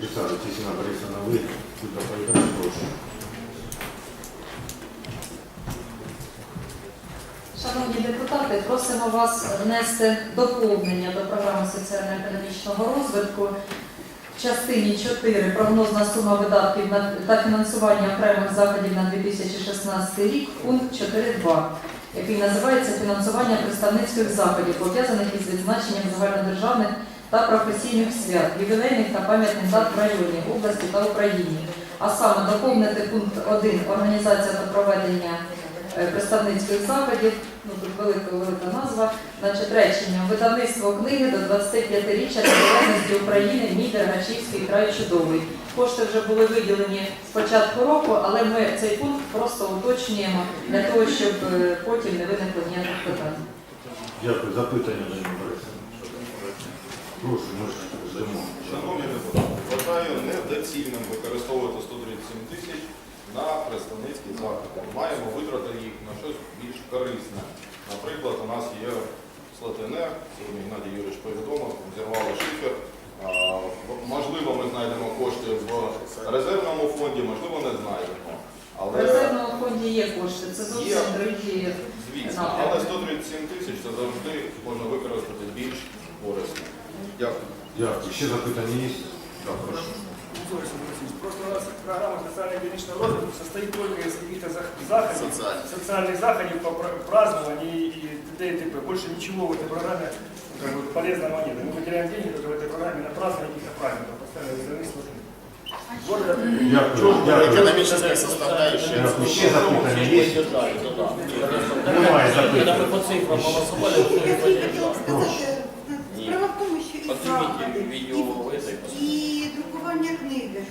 Присаджуйтесь, Тетяна Борисовна, ви доповідаєте, прошу. Шановні депутати, просимо вас внести доповнення до програми соціально-економічного розвитку в частині 4 прогнозна сума видатків та фінансування окремих заходів на 2016 рік, пункт 4.2, який називається фінансування представницьких заходів, пов'язаних із відзначенням загальнодержавних та професійних свят, ювілейних та пам'ятних дат в районі, області та Україні. А саме доповнити пункт 1 організація та проведення е, представницьких заходів, ну тут велика велика назва, значить речення видавництво книги до 25-річчя незалежності України мій Дергачівський край чудовий. Кошти вже були виділені з початку року, але ми цей пункт просто уточнюємо для того, щоб е, потім не виникло ніяких питань. Дякую. Запитання. Прошу. Шановні депутати, вважаю недоцільним використовувати 137 тисяч на представницькі заходи. Маємо витратити їх на щось більш корисне. Наприклад, у нас є Слатене, сьогодні Геннадій Юрійович повідомив, зірвали шифер. Можливо, ми знайдемо кошти в резервному фонді, можливо, не знайдемо. В резервному фонді є кошти, це зовсім другі. звісно, але 137 тисяч це завжди можна використати більш корисно. Дякую. Дякую. Ще запитання є? Так, прошу. Борис Борисович, Просто у нас программа социально-экономического розвитку состоит только из каких-то зах- заходов, социальных заходов по пра- празднованию и и т.д. и т.п. Больше ничего в этой программе ну, как бы, полезного нет. Мы потеряем деньги только в этой программе на празднование каких-то праздников, постоянно зависло. Города Дякую. Дякую. Экономическая составляющая. Дякую. Ще запитання є? Немає запитань. Когда мы по цифрам голосовали, Я что не хотів поддержал. що і Поднимите заходи, і- друкування книги.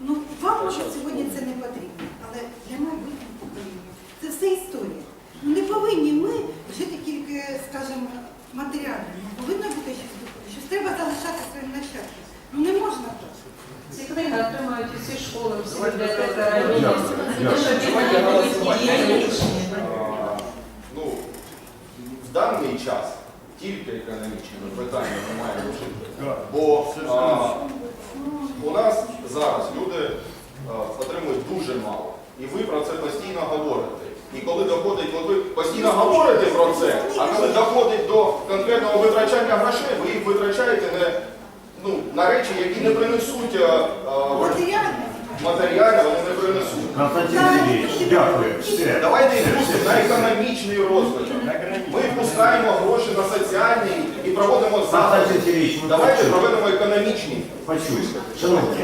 Ну, вам може сьогодні це не потрібно, але для майбутнього покоління це все історія. Ну не повинні ми жити тільки, скажімо, матеріально. Повинно бути щось духовне. Щось треба залишати своїм нащадкам. Ну не можна так. Ці книги отримають усі школи, всі. Дякую. Тому що Давайте діти голосувати. дієтичні. А, Ну, в даний час тільки економічне питання ми маємо вирішити. Бо а, у нас зараз люди а, отримують дуже мало. І ви про це постійно говорите. І коли доходить, от ви постійно говорите про це, а коли доходить до конкретного витрачання грошей, ви їх витрачаєте не, ну, на речі, які не принесуть а, а, Матеріально. матеріально, вони не принесуть. Константин Сергійович, дякую. Все. Давайте йдемо на економічний розвиток. Ми гроші на соціальний і проводимо заходи. Давайте проведемо економічний. Почули. Шановні,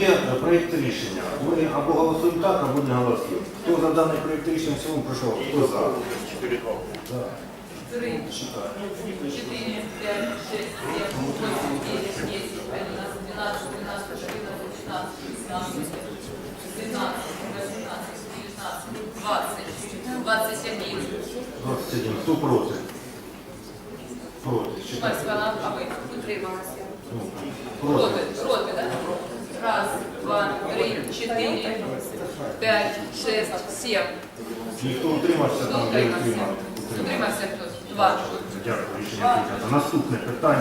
є е, проєкт рішення. Ми або голосуємо так, або не голосуємо. Хто за даний проєкт рішення в цілому прийшов? Хто за? Три, четыре, пять, шесть, семь, восемь, девять, десять, одиннадцать, двенадцать, тринадцать, четырнадцать, пятнадцать, шестнадцать, семнадцать, восемнадцать, девятнадцать, двадцать, двадцать один. 21. Хто проти? Проти. Ось вона, а ви утрималася. Проти. Проти, да? Раз, два, три, чотири, п'ять, шесть, сім. Ніхто утримався там, не утримався? утримав. Утримався хтось? Два. Дякую, рішення прийнято. Наступне питання.